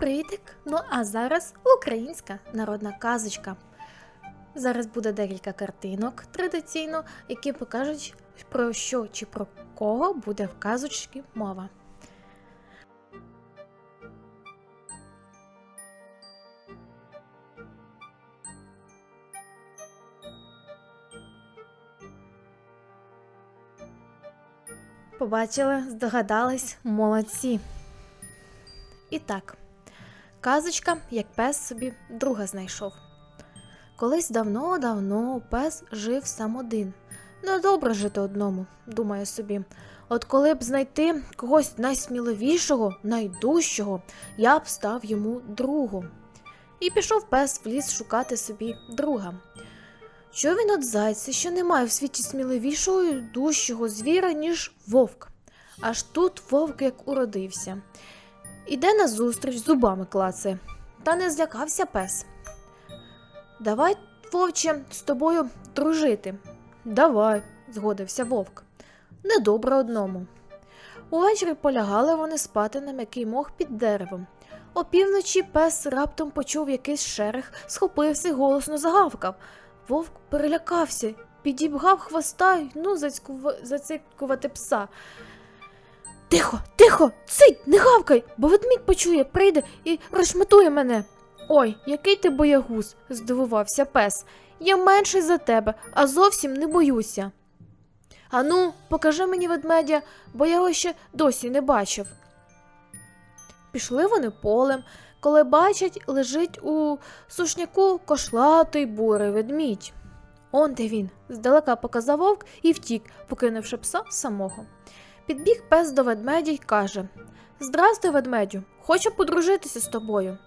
Привітик! Ну а зараз українська народна казочка. Зараз буде декілька картинок традиційно, які покажуть про що чи про кого буде в казочці мова. Побачили, здогадались, молодці. І так, казочка, як пес собі друга знайшов. Колись давно-давно пес жив сам один. Недобре жити одному, думає собі. От коли б знайти когось найсміливішого, найдужчого, я б став йому другом. І пішов пес в ліс шукати собі друга. Що він от зайця, що немає в світі сміливішого і дужчого звіра, ніж вовк. Аж тут вовк як уродився. Іде назустріч, зубами клацає. Та не злякався пес. Давай, вовче, з тобою дружити. Давай, згодився вовк. Недобре одному. Увечері полягали вони спати на м'який мох під деревом. Опівночі пес раптом почув якийсь шерех, схопився і голосно загавкав. Вовк перелякався, підібгав хвоста й ну зацькува- зацикувати пса. Тихо, тихо, цить, не гавкай, бо ведмідь почує, прийде і розшматує мене. Ой, який ти боягуз, здивувався пес. Я менший за тебе, а зовсім не боюся. Ану, покажи мені ведмедя, бо я його ще досі не бачив. Пішли вони полем, коли бачать, лежить у сушняку кошлатий бурий ведмідь. Он де він, здалека показав вовк і втік, покинувши пса самого. Підбіг пес до ведмедя й каже Здрастуй, ведмедю, хочу подружитися з тобою.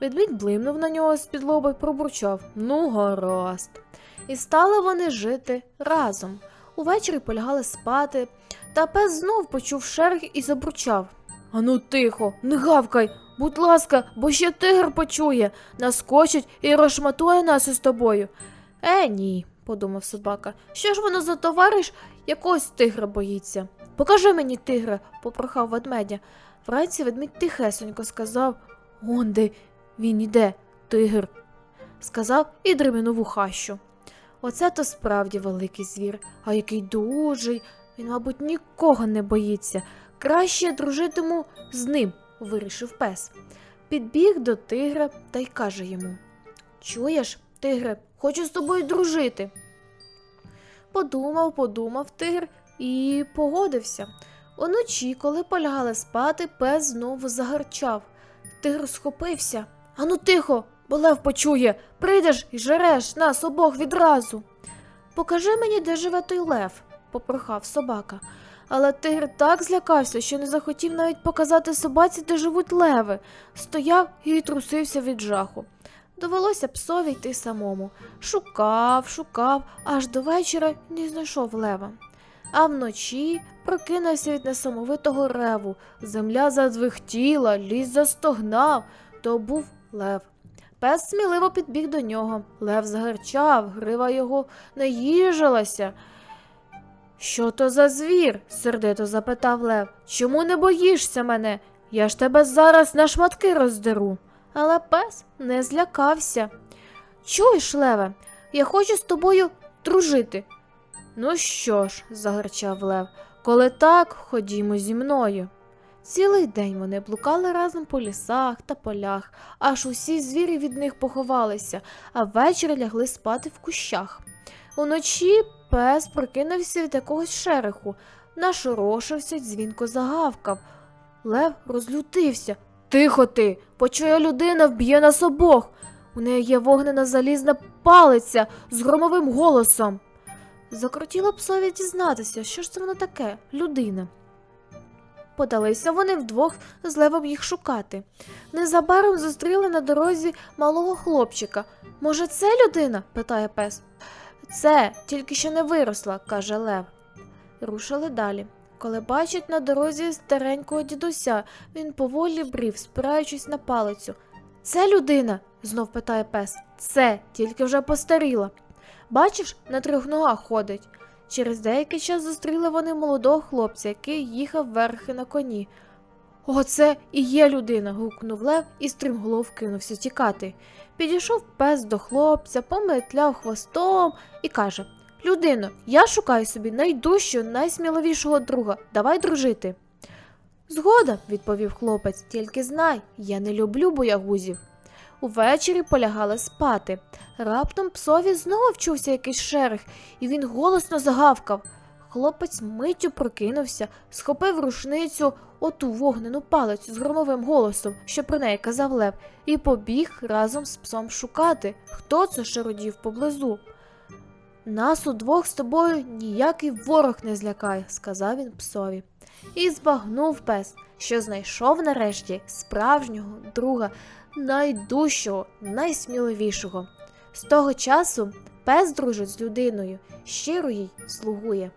Ведмідь блимнув на нього з під лоба й пробурчав Ну, гаразд. І стали вони жити разом. Увечері полягали спати, та пес знов почув шерх і забурчав. Ану тихо, не гавкай, будь ласка, бо ще тигр почує, наскочить і розшматує нас із тобою. Е, ні, подумав собака. Що ж воно за товариш, якогось тигра боїться? Покажи мені тигра, попрохав ведмедя. Вранці ведмідь тихесенько сказав Он де він іде, тигр. Сказав і дриминув у хащу. Оце то справді великий звір, а який дужий. Він, мабуть, нікого не боїться. Краще дружитиму з ним, вирішив пес. Підбіг до тигра та й каже йому: Чуєш, тигре, хочу з тобою дружити. Подумав, подумав тигр і погодився. Уночі, коли полягали спати, пес знову загарчав. Тигр схопився. Ану тихо, бо лев почує, прийдеш і жереш нас обох відразу. Покажи мені, де живе той лев, попрохав собака. Але тигр так злякався, що не захотів навіть показати собаці, де живуть леви, стояв і трусився від жаху. Довелося псові йти самому. Шукав, шукав, аж до вечора не знайшов лева. А вночі прокинувся від несамовитого реву. Земля задвихтіла, ліс застогнав, то був лев. Пес сміливо підбіг до нього. Лев загарчав, грива його наїжилася. Що то за звір? сердито запитав Лев. Чому не боїшся мене? Я ж тебе зараз на шматки роздеру. Але пес не злякався. Чуєш, Леве, я хочу з тобою дружити. Ну що ж, загарчав Лев, коли так, ходімо зі мною. Цілий день вони блукали разом по лісах та полях, аж усі звірі від них поховалися, а ввечері лягли спати в кущах. Уночі пес прокинувся від якогось шереху, нашорошився дзвінко загавкав. Лев розлютився. Тихо ти, почує людина, вб'є нас обох. У неї є вогнена залізна палиця з громовим голосом. Закрутіло псові дізнатися, що ж це воно таке, людина. Подалися вони вдвох з левом їх шукати. Незабаром зустріли на дорозі малого хлопчика. Може, це людина? питає пес. Це тільки що не виросла, каже Лев. Рушили далі. Коли бачать на дорозі старенького дідуся, він поволі брів, спираючись на палицю. Це людина? знов питає пес. Це, тільки вже постаріла. Бачиш, на трьох ногах ходить. Через деякий час зустріли вони молодого хлопця, який їхав верхи на коні. Оце і є людина. гукнув Лев і стрімголов кинувся тікати. Підійшов пес до хлопця, пометляв хвостом і каже: Людино, я шукаю собі найдужчого, найсміливішого друга. Давай дружити. Згода, відповів хлопець, тільки знай, я не люблю боягузів. Увечері полягали спати. Раптом псові знову вчувся якийсь шерех, і він голосно загавкав. Хлопець миттю прокинувся, схопив рушницю, оту вогнену палицю з громовим голосом, що про неї казав Лев, і побіг разом з псом шукати, хто це шародів поблизу. Нас удвох з тобою ніякий ворог не злякає, сказав він псові. І збагнув пес, що знайшов нарешті справжнього друга, найдужчого, найсміливішого. З того часу пес дружить з людиною, щиро їй слугує.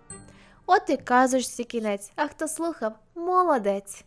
От і казочці кінець, а хто слухав, молодець.